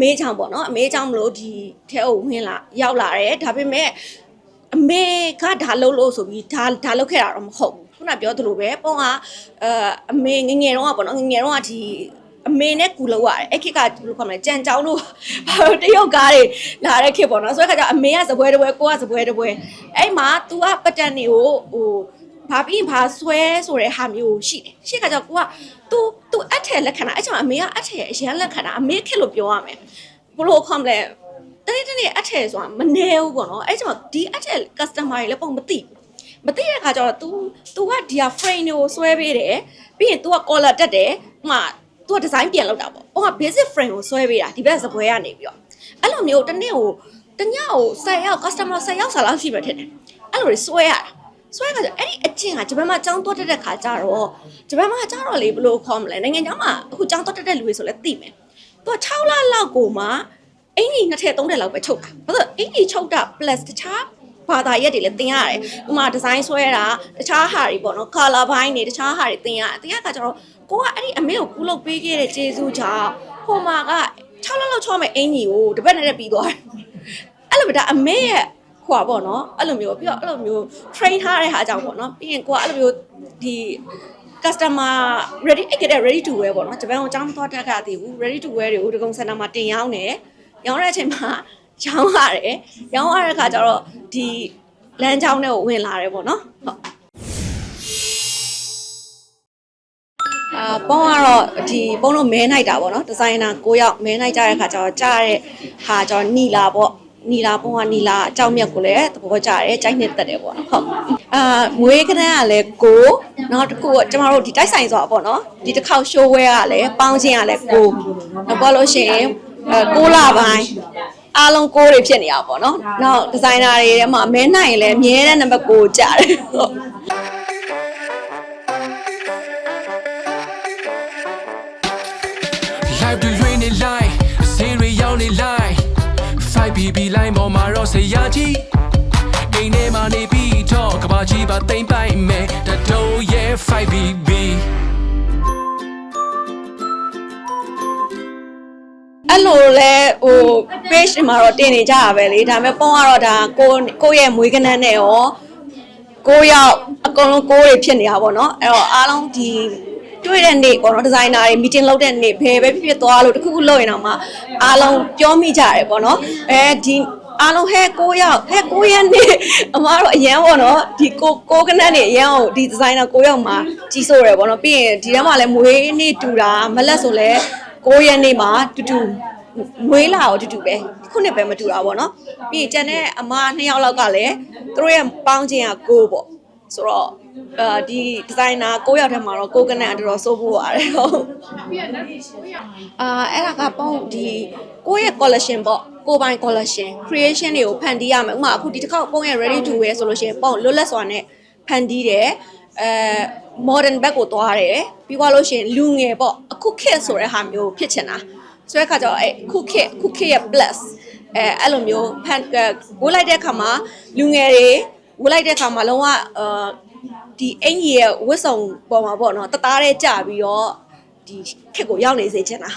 မေချောင်းပေါ့နော်အမေချောင်းမလို့ဒီထဲကိုဝင်လာရောက်လာတယ်ဒါပေမဲ့အမေကဒါလုပ်လို့ဆိုပြီးဒါဒါလုပ်ခဲ့တာတော့မဟုတ်ဘူးခုနပြောသလိုပဲပုံကအဲအမေငယ်ငယ်တော့ပေါ့နော်ငယ်ငယ်တော့ကဒီအမေနဲ့ကူလောက်ရတယ်အဲ့ခေတ်ကဘယ်လိုခေါ်မလဲကြံကြောင်းတို့တရုတ်ကားတွေလာတဲ့ခေတ်ပေါ့နော်ဆိုတဲ့ခါကျအမေကစပွဲတစ်ပွဲကိုကစပွဲတစ်ပွဲအဲ့မှာ तू ကပတန်တွေကိုဟို ဘာပြီးဘာဆွဲဆိုတဲ့ဟာမျိုးရှိတယ်ရှိခါကျကိုက तू तू အထက်လက်ခံတာအဲ့ကြောင့်အမေကအထက်အရန်လက်ခံတာအမေခက်လို့ပြောရမယ်ဘလို့ခေါမလဲတနေ့တနေ့အထက်ဆိုတာမနေဘူးပေါ့နော်အဲ့ကြောင့်ဒီအထက် customer တွေလည်းပုံမသိဘူးမသိတဲ့ခါကျတော့ तू तू ကဒီဟာ frame တွေကိုဆွဲပေးတယ်ပြီးရင် तू က collar တက်တယ်ဥမာ तू က design ပြန်လုပ်တာပေါ့ဟိုက basic frame ကိုဆွဲပေးတာဒီဘက်စပွဲကနေပြီးတော့အဲ့လိုမျိုးတစ်နေ့ကိုတညကို10ယောက် customer 10ယောက်ဆာလောက်ရှိမှထင်တယ်အဲ့လိုတွေဆွဲရတာ ဆွဲခါကျအဲ့ဒီအချင်းကဂျပန်မှာចောင်းတွတ်တက်တဲ့ခါကျတော့ဂျပန်မှာကျတော့လေဘယ်လိုခေါ်မလဲနိုင်ငံကျောင်းမှာအခုចောင်းတွတ်တက်တဲ့လူတွေဆိုလဲသိမယ်သူက6လလောက်ကိုမှအင်ကြီးနှစ်ထည့်သုံးထည့်လောက်ပဲချုပ်တာဘာလို့အင်ကြီးချုပ်တာ plus တခြားဘာသာရက်တွေလည်းတင်ရတယ်ဥမာဒီဇိုင်းဆွဲတာတခြားဟာတွေပေါ့နော် color ဘိုင်းတွေတခြားဟာတွေတင်ရတယ်တင်ရခါကျတော့ကိုကအဲ့ဒီအမေကိုကူးလုပ်ပေးခဲ့တဲ့ကျေးဇူးကြောင့်ဟိုမှာက6လလောက်ချောမဲ့အင်ကြီးကိုတစ်ပတ်နဲ့ပြီးသွားတယ်အဲ့လိုပဲဒါအမေရဲ့ ဟိုပါပေါ့နော်အဲ့လိုမျိုးပြီးတော့အဲ့လိုမျိုး train ထားတဲ့ဟာကြောင့်ပေါ့နော်ပြီးရင်ကိုကအဲ့လိုမျိုးဒီ customer ready အဲ့ကတဲ့ ready to wear ပေါ့နော်ဂျပန်ကိုအကြောင်းမသွားတတ်ကြသေးဘူး ready to wear တွေကိုဒီကုန်းစင်တာမှာတင်ရောင်းတယ်ရောင်းတဲ့အချိန်မှာရောင်းရတယ်ရောင်းရတဲ့ခါကျတော့ဒီလမ်းကြောင်းတွေကိုဝင်လာတယ်ပေါ့နော်ဟုတ်အာပုံကတော့ဒီပုံတော့မဲနိုင်တာပေါ့နော်ဒီဇိုင်နာ၉ယောက်မဲနိုင်ကြတဲ့ခါကျတော့ကြားတဲ့ဟာကျတော့နီလာပေါ့ နီလာပုံကနီလာအကြောင်းမြတ်ကိုလည်းသဘောကျတယ်ကြိုက်နှစ်သက်တယ်ပေါ့နော်ဟုတ်အာငွေခဏကလည်းကိုနောက်တစ်ခုကကျမတို့ဒီတိုက်ဆိုင်ဆိုတာပေါ့နော်ဒီတစ်ခေါက် show wear ကလည်းပေါင်းချင်းကလည်းကိုနောက်ပေါ့လို့ရှိရင်အဲ6လပိုင်းအားလုံးကိုတွေဖြစ်နေရပါပေါ့နော်နောက်ဒီဇိုင်နာတွေထဲမှာမဲနိုင်ရင်လည်းအမြဲတမ်းနံပါတ်6ကြတယ်ဟုတ် 5BB line ပေါ်မှာတော့ဆရာကြီးအိမ်ထဲမှာနေပြီးတော့ကဘာကြီးပါတိမ့်ပိုင်မယ်တတိုးရဲ့ 5BB အဲ့လိုလဲဟို page တွေမှာတော့တင်နေကြတာပဲလေဒါပေမဲ့ပုံကတော့ဒါကိုကိုယ့်ရဲ့မွေးကနန်းနဲ့ရောကိုရောက်အကုန်လုံးကိုယ်တွေဖြစ်နေတာပေါ့နော်အဲ့တော့အားလုံးဒီ တွေ့တဲ့နေ့ပေါ့နော်ဒီဇိုင်နာတွေ meeting လုပ်တဲ့နေ့ဘယ်ပဲဖြစ်ဖြစ်သွားလို့တခုခုလုပ်ရင်တော့မှအားလုံးပြောမိကြတယ်ပေါ့နော်အဲဒီအားလုံးဟဲကိုရောက်ဟဲကိုရက်နေ့အမားတို့အရန်ပေါ့နော်ဒီကိုကိုကနန်းနေအရန်ကိုဒီဒီဇိုင်နာကိုရောက်မှာကြီးစိုးတယ်ပေါ့နော်ပြီးရင်ဒီထဲမှာလည်းမွေးနေ့တူတာမလက်ဆိုလဲကိုရက်နေ့မှာတူတူမွေးလာတော့တူတူပဲခုနှစ်ပဲမတူတာပေါ့နော်ပြီးရင်ကျန်တဲ့အမနှစ်ယောက်လောက်ကလည်းသူတို့ရဲ့ပေါင်းခြင်းကကိုပေါ့ ဆိုတော့အာဒီဒီဇိုင်နာကိုယောက်ထဲမှာတော့ကိုကနန်တော်တော်စိုးဖို့ရတယ်ဟုတ်အာအဲ့ဒါကပေါင်းဒီကိုရဲ့ collection ပေါ့ကိုပိုင် collection creation တွေကိုဖန်တီးရမယ်ဥပမာအခုဒီတစ်ခေါက်ပုံရဲ့ ready to wear ဆိုလို့ရှိရင်ပုံလွတ်လပ်စွာနဲ့ဖန်တီးတယ်အဲ modern bag ကိုသွားတယ်ပြီးသွားလို့ရှိရင်လူငယ်ပေါ့အခုခေတ်ဆိုတဲ့ဟာမျိုးဖြစ်ချင်တာဆိုတဲ့ခါကျတော့အဲခုခေတ်ခုခေတ်ရဲ့ plus အဲအဲ့လိုမျိုးဖန်ဝတ်လိုက်တဲ့ခါမှာလူငယ်တွေ ဝတ်လိုက်တဲ့ခါမှာလုံးဝအာဒီအင်ကြီးရဲ့ဝတ်စုံပေါ်မှာပေါ့နော်တသားတဲ့ကြပြီးတော့ဒီခက်ကိုရောက်နေစေချင်တာ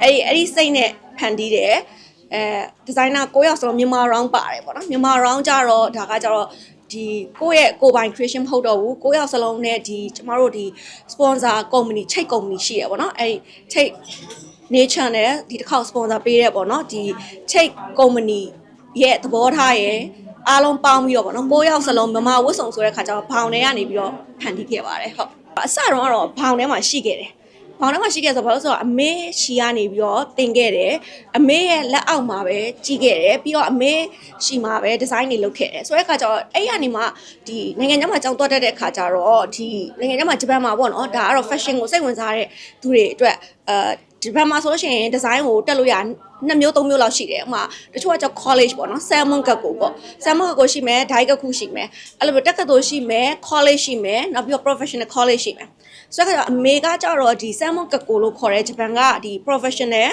အဲ့ဒီအဲ့ဒီစိတ်နဲ့ဖန်တီးတယ်အဲဒီဇိုင်နာကိုရောက်ဆိုတော့မြန်မာ round ပါတယ်ပေါ့နော်မြန်မာ round ကြတော့ဒါကကြတော့ဒီကိုယ့်ရဲ့ကိုယ်ပိုင် creation မဟုတ်တော့ဘူးကိုယ့်ရောက်စလုံးနဲ့ဒီကျမတို့ဒီ sponsor company ချိတ် company ရှိရပေါ့နော်အဲ့ဒီချိတ် nature နဲ့ဒီတစ်ခေါက် sponsor ပေးတဲ့ပေါ့နော်ဒီ check company ရဲ့သဘောထားရဲ့ အားလုံးပေါင်းပြီးတော့ပေါ့နော်မိုးရောက်စလုံးမမဝတ်စုံဆိုတဲ့ခါကျတော့ဘောင်ထဲကနေပြီးတော့ဖန်တီးခဲ့ပါတယ်ဟုတ်အစတော့ကတော့ဘောင်ထဲမှာရှိခဲ့တယ်ဘောင်ထဲမှာရှိခဲ့ဆိုတော့ဘာလို့ဆိုတော့အမေရှီကနေပြီးတော့တင်ခဲ့တယ်အမေရဲ့လက်အောက်မှာပဲကြီးခဲ့တယ်ပြီးတော့အမေရှီမှာပဲဒီဇိုင်းတွေလုပ်ခဲ့တယ်ဆိုတဲ့ခါကျတော့အဲ့ရနေမှာဒီနိုင်ငံခြားမှာကြောင်းသွားတတ်တဲ့ခါကျတော့ဒီနိုင်ငံခြားမှာဂျပန်မှာပေါ့နော်ဒါကတော့ fashion ကိုစိတ်ဝင်စားတဲ့သူတွေအတွက်အာဒီဘက်မှာဆိုလို့ရှိရင်ဒီဇိုင်းကိုတက်လို့ရ နှစ်မျိုးသုံးမျိုးလောက်ရှိတယ်ဥပမာတချို့ကကျ college ပေါ့နော် salmon ကတ်ကိုပေါ့ salmon ကတ်ကိုရှိမယ် dye ကတ်ခုရှိမယ်အဲ့လိုပဲတက်ကတ်သို့ရှိမယ် college ရှိမယ်နောက်ပြီးတော့ professional college ရှိမယ်ဆိုတော့အမေကကျတော့ဒီ salmon ကတ်ကိုလို့ခေါ်တဲ့ဂျပန်ကဒီ professional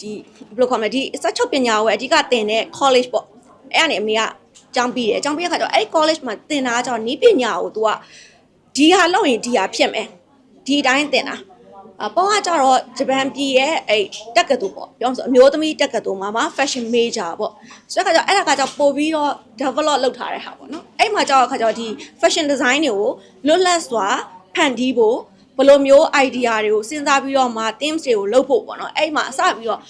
ဒီဘယ်လိုခေါ်မလဲဒီစက်ချုပ်ပညာကိုအဓိကသင်တဲ့ college ပေါ့အဲ့ကနေအမေကကျောင်းပြီးတယ်ကျောင်းပြီးတဲ့ခါကျတော့အဲ့ဒီ college မှာသင်တာကကျတော့နီးပညာကို तू ကဒီဟာလုပ်ရင်ဒီဟာဖြစ်မယ်ဒီအတိုင်းသင်တာအ ပေါင်းကကြတော့ဂျပန်ပြည်ရဲ့အဲ့တက်ကတူပေါ့ပြောမှဆိုအမျိုးသမီးတက်ကတူမှာမှာ fashion major ပေါ့ဆိုတော့ခါကျတော့အဲ့ဒါကကြောင့်ပို့ပြီးတော့ develop လုပ်ထားတဲ့ဟာပေါ့နော်အဲ့မှာကျတော့ခါကျတော့ဒီ fashion design တွေကိုလွတ်လပ်စွာဖန်တီးဖို့ဘယ်လိုမျိုး idea တွေကိုစဉ်းစားပြီးတော့မှ themes တွေကိုလုပ်ဖို့ပေါ့နော်အဲ့မှာအစပြီးတော့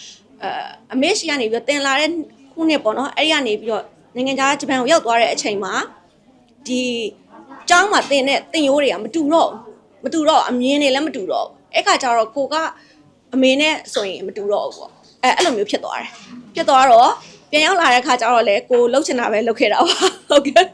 အဲအမေရှိကနေပြီးတော့တင်လာတဲ့ခုနှစ်ပေါ့နော်အဲ့ဒီကနေပြီးတော့နိုင်ငံခြားဂျပန်ကိုရောက်သွားတဲ့အချိန်မှာဒီကျောင်းမှာတင်တဲ့တင်ရိုးတွေကမတူတော့ဘူးမတူတော့အမြင်တွေလည်းမတူတော့ဘူး အဲ့ခါကျတော့ကိုကအမေနဲ့ဆိုရင်မတူတော့ဘူးပေါ့အဲအဲ့လိုမျိုးဖြစ်သွားတယ်ဖြစ်သွားတော့ပြန်ရောက်လာတဲ့ခါကျတော့လေကိုလှုပ်ချင်တာပဲလှုပ်ခဲ့တာပါဟုတ်ကဲ့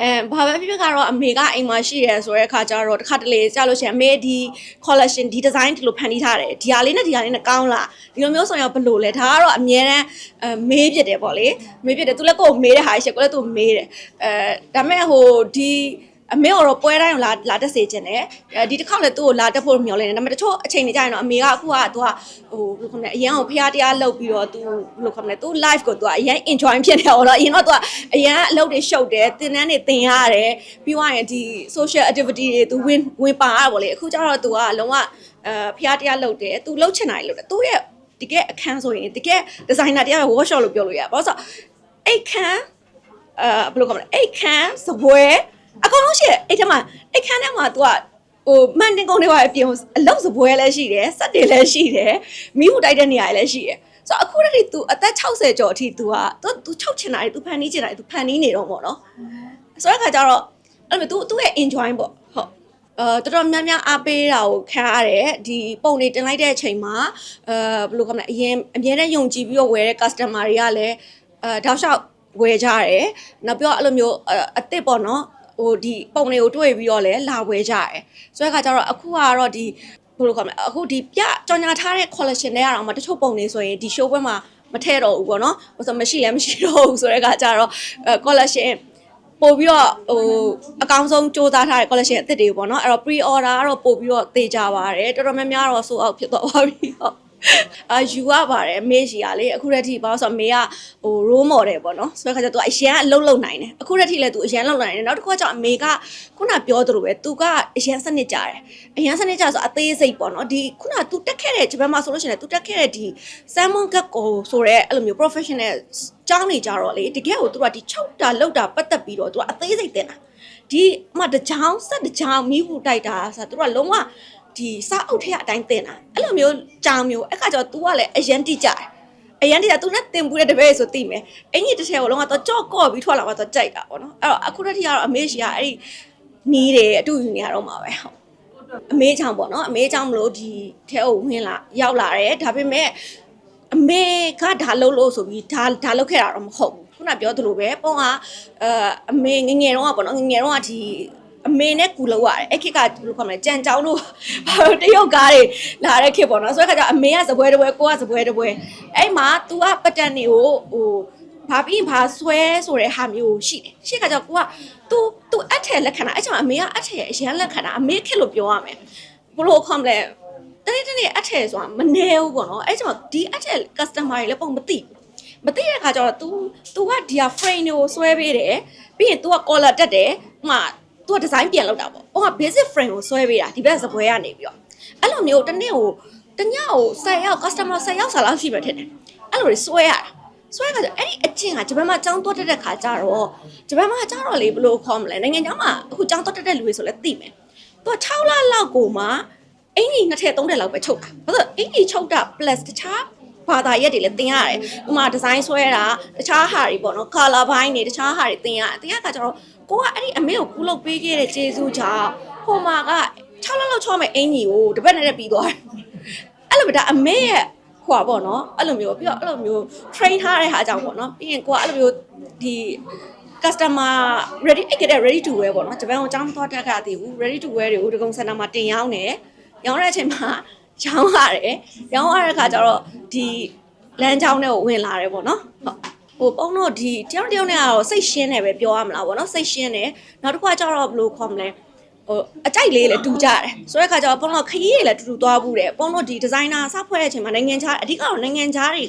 အဲဘာပဲဖြစ်ဖြစ်ကတော့အမေကအိမ်မှာရှိရဲဆိုတဲ့အခါကျတော့တစ်ခါတလေကြာလို့ရှိရင်အမေဒီ collection ဒီ design ဒီလိုဖန်တီးထားတယ်ဒီဟာလေးနဲ့ဒီဟာလေးနဲ့ကောင်းလားဒီလိုမျိုးဆိုရင်ဘယ်လိုလဲဒါကတော့အမြဲတမ်းအဲမေးဖြစ်တယ်ပေါ့လေမေးဖြစ်တယ်သူလည်းကိုယ်မေးတဲ့ဟာရှိကိုလည်းသူမေးတယ်အဲဒါမဲ့ဟိုဒီ အမေကတော့ပွဲတိုင်းကိုလာလာတက်စေခြင်းတယ်အဲဒီတစ်ခေါက်လည်းသူ့ကိုလာတက်ဖို့မျှော်လင့်တယ်ဒါပေမဲ့တချို့အချိန်တွေကြာရင်တော့အမေကအခုကသူကဟိုဘယ်လိုခေါ်မလဲအရန်ကိုဖျားတရားလုပ်ပြီးတော့သူဘယ်လိုခေါ်မလဲသူ live ကိုသူကအရန် enjoy ဖြစ်နေတော့အရင်တော့သူကအရန်အလုပ်တွေရှုပ်တယ်တင်တန်းတွေတင်ရတယ်ပြီးသွားရင်ဒီ social activity တွေသူဝင်ဝင်ပါရပါလေအခုကျတော့သူကလုံးဝအဲဖျားတရားလုပ်တယ်သူလုပ်ချင်တာတွေလုပ်တယ်သူရဲ့တကယ်အခန်းဆိုရင်တကယ် designer တရား workshop လို့ပြောလို့ရပါဘာလို့ဆိုတော့အဲ့ခန်းအဲဘယ်လိုခေါ်မလဲအဲ့ခန်းစပွဲ အကုန်လုံးရှိတယ်အဲ့ထက်မှာအဲ့ခန်းထဲမှာ तू ကဟိုမန်တင်ကုန်းတွေပါအပြင်အလုံးစပွဲလည်းရှိတယ်စက်တွေလည်းရှိတယ်မိမှုတိုက်တဲ့နေရာလည်းရှိတယ်ဆိုတော့အခုတည်းက तू အသက်60ကျော်အထိ तू က तू तू ချုပ်ချင်တာတွေ तू ဖန်တီးချင်တာတွေ तू ဖန်တီးနေတော့ပေါ့နော်ဆိုတော့ခါကျတော့အဲ့လိုမျိုး तू သူ့ရဲ့ enjoy ပေါ့ဟုတ်အဲတော်တော်များများအားပေးတာကိုခံရတယ်ဒီပုံတွေတင်လိုက်တဲ့အချိန်မှာအဲဘယ်လိုခေါ်မလဲအရင်အများနဲ့ယုံကြည်ပြီးတော့ဝယ်တဲ့ customer တွေကလည်းအဲတောက်လျှောက်ဝယ်ကြရတယ်နောက်ပြီးတော့အဲ့လိုမျိုးအအစ်စ်ပေါ့နော် ဟိုဒီပုံတွေကိုတွေ့ပြီးတော့လည်းလာဝယ်ကြရတယ်ဆိုတဲ့အခါကျတော့အခုကတော့ဒီဘယ်လိုခေါ်မလဲအခုဒီပြကြောင်ညာထားတဲ့ collection တွေကတော့မှတချို့ပုံတွေဆိုရင်ဒီ show ပွဲမှာမထည့်တော့ဘူးပေါ့နော်ဟိုဆိုမရှိလည်းမရှိတော့ဘူးဆိုတဲ့အခါကျတော့အဲ collection ပို့ပြီးတော့ဟိုအကောင်းဆုံးစူးစမ်းထားတဲ့ collection အသစ်တွေပေါ့နော်အဲ့တော့ pre order ကတော့ပို့ပြီးတော့သေချာပါတယ်တော်တော်များများတော့ sold out ဖြစ်သွားပါပြီဟုတ် အာယူရပါတယ်မေးရှိရလေအခုတည်းထိဘာလို့ဆိုတော့မေကဟို role model ပေါ့နော်ဆိုတဲ့ခါကျတော့ तू အရန်အလုံးလုံးနိုင်တယ်အခုတည်းထိလည်း तू အရန်လုံးနိုင်တယ်နောက်တစ်ခုကကျတော့အမေကခုနပြောသလိုပဲ तू ကအရန်စနစ်ကြတယ်အရန်စနစ်ကြဆိုအသေးစိတ်ပေါ့နော်ဒီခုန तू တက်ခဲ့တဲ့ဂျပန်မှာဆိုလို့ရှိရင် तू တက်ခဲ့တဲ့ဒီ salmon cut ကိုဆိုရဲအဲ့လိုမျိုး professional ကျောင်းနေကြတော့လေတကယ်ကို तू ကဒီ6တာလောက်တာပတ်သက်ပြီးတော့ तू ကအသေးစိတ်တင်တာ ဒီအမတကြောင်ဆက်တကြောင်မိဘူးတိုက်တာဆိုတော့သူကလုံးဝ ဒီစားအုပ်ထက်အတိုင်းတင်တာအဲ့လိုမျိုးကြောင်မျိုးအဲ့ခါကျတော့ तू ကလည်းအရန်တိကြတယ်အရန်တိကြ तू နဲ့တင်ပူတဲ့တပည့်ဆိုသိမယ်အင်ကြီးတစ်ထည်ကိုလုံးဝတော့ကြော့ကော့ပြီးထွက်လာမှတော့ကြိုက်တာပေါ့နော်အဲ့တော့အခုတည်းကတော့အမေရှိကအဲ့ဒီနီးတယ်အတူယူနေရတော့မှာပဲဟုတ်အမေချောင်းပေါ့နော်အမေချောင်းမလို့ဒီထဲကိုဝင်လာရောက်လာတယ်ဒါပေမဲ့အမေကဒါလုံးလို့ဆိုပြီးဒါဒါလောက်ခဲ့တာတော့မဟုတ်ဘူးခုနပြောသလိုပဲပုံကအဲအမေငငယ်တော့ကပေါ့နော်ငငယ်တော့ကဒီ အမေနဲ့ကူလောက်ရတယ်အဲ့ခေတ်ကဘယ်လိုခေါ်မလဲကြံကြောင်းတို့တရုတ်ကားတွေလာတဲ့ခေတ်ပေါ့နော်ဆိုတဲ့ခါကျအမေကစပွဲတပွဲကိုကစပွဲတပွဲအဲ့မှာ तू ကပတန်တွေကိုဟိုဘာပြီးရင်ဘာဆွဲဆိုတဲ့ဟာမျိုးရှိတယ်ရှိခါကျကိုက तू तू အထက်လက်ခံတာအဲ့ချိန်မှာအမေကအထက်အရန်လက်ခံတာအမေခေတ်လို့ပြောရမယ်ဘယ်လိုခေါ်မလဲတနေ့တနေ့အထက်ဆိုတာမနေဘူးပေါ့နော်အဲ့ချိန်မှာဒီအထက် customer တွေလည်းပုံမသိဘူးမသိတဲ့ခါကျတော့ तू तू ကဒီဟာ frame တွေကိုဆွဲပေးတယ်ပြီးရင် तू က collar တက်တယ်ဥမာ तू က design ပြန်လုပ်တာပေါ့ဟိုက basic frame ကိုဆွဲပေးတာဒီဘက်စပွဲကနေပြီးတော့အဲ့လိုမျိုးတစ်နေ့ကိုတစ်ညကို10ယောက် customer 10ယောက်စာလောက်ရှိမှထင်တယ်အဲ့လိုတွေဆွဲရတာဆွဲခါကျအဲ့ဒီအကျင့်ကဂျပန်မှာចောင်းတွတ်တဲ့ခါကျတော့ဂျပန်မှာကျတော့လေဘယ်လိုခေါ်မလဲနိုင်ငံခြားမှာအခုចောင်းတွတ်တဲ့လူတွေဆိုလဲသိမယ်သူက6လလောက်ကိုမှအင်ကြီးနှစ်ထည့်သုံးထည့်လောက်ပဲချုပ်တာဘာလို့အင်ကြီးချုပ်တာ plus တခြားဘာသာရက်တွေလည်းသင်ရတယ်။ဥမာဒီဇိုင်းဆွဲတာတခြားဟာတွေပေါ့နော် color ဘိုင်းတွေတခြားဟာတွေသင်ရတယ်။သင်ရကကျတော့ ကိုကအဲ့ဒီအမေကိုကူးလုပ်ပေးခဲ့တဲ့ကျေးဇူးကြောင့်ဟိုမှာက6လလောက်ချောမဲ့အင်ကြီးကိုတစ်ပတ်နဲ့တည်းပြီးသွားတယ်။အဲ့လိုပဲဒါအမေရဲ့ဟိုပါပေါ့နော်အဲ့လိုမျိုးပြီးတော့အဲ့လိုမျိုး train ထားတဲ့ဟာကြောင့်ပေါ့နော်ပြီးရင်ကိုကအဲ့လိုမျိုးဒီ customer ready အဲ့ကတဲ့ ready to wear ပေါ့နော်ဂျပန်ကိုအကြောင်းမသွားတတ်ကြသေးဘူး ready to wear တွေကိုဒဂုံစင်တာမှာတင်ရောင်းတယ်ရောင်းတဲ့အချိန်မှာရောင်းရတယ်ရောင်းရတဲ့ခါကျတော့ဒီလမ်းကြောင်းတွေကိုဝင်လာတယ်ပေါ့နော်ဟုတ် ဟိုပုံတော့ဒီတယောက်တစ်ယောက်နဲ့ကတော့စိတ်ရှင်းတယ်ပဲပြောရမလားပေါ့နော်စိတ်ရှင်းတယ်နောက်တစ်ခါကျတော့ဘယ်လိုခေါ်မလဲဟိုအကြိုက်လေးလည်းတူကြတယ်ဆိုတဲ့ခါကျတော့ပုံတော့ခရီးတွေလည်းတူတူသွားဘူးတယ်ပုံတော့ဒီဒီဇိုင်နာစဖွဲ့တဲ့အချိန်မှာနိုင်ငံခြားအဓိကတော့နိုင်ငံခြားတွေ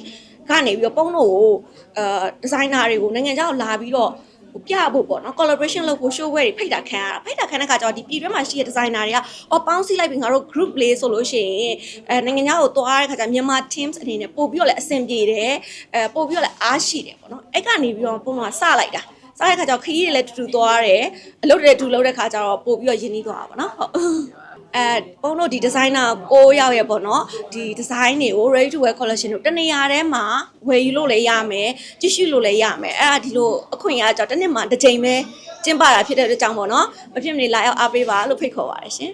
ကနေပြီးတော့ပုံတော့ကိုအဲဒီဇိုင်နာတွေကိုနိုင်ငံခြားကိုလာပြီးတော့ ဟဟိုပြဖို့ပေါ့နော် collaboration လုပ်ဖို့ show wear တွေဖိတ်တာခံရတာဖိတ်တာခံတဲ့ခါကျတော့ဒီပြည်တွင်းမှာရှိတဲ့ designer တွေကအော်ပေါင်းစည်းလိုက်ပြီးငါတို့ group လေးဆိုလို့ရှိရင်အဲနိုင်ငံခြားကိုသွားတဲ့ခါကျမြန်မာ teams အနေနဲ့ပို့ပြီးတော့လည်းအဆင်ပြေတယ်အဲပို့ပြီးတော့လည်းအားရှိတယ်ပေါ့နော်အဲ့ကနေပြီးတော့ပုံမှန်စလိုက်တာစတဲ့ခါကျတော့ခရီးတွေလည်းတူတူသွားတယ်အလုပ်တွေလည်းတူလုပ်တဲ့ခါကျတော့ပို့ပြီးတော့ယဉ်နီးသွားတာပေါ့နော်ဟုတ် အဲပုံတို့ဒီ designer ကိုရောက်ရဲ့ပေါ့နော်ဒီ design တွေကို ready to wear collection တို့တနေရာထဲမှာဝယ်ယူလို့လည်းရမယ်ကြည့်ရှုလို့လည်းရမယ်အဲ့ဒါဒီလိုအခွင့်အရေးအကြောင်းတစ်နှစ်မှာတစ်ကြိမ်ပဲကျင်းပတာဖြစ်တဲ့အတွက်ကြောင့်ပေါ့နော်မဖြစ်မနေလာရောက်အားပေးပါလို့ဖိတ်ခေါ်ပါတယ်ရှင်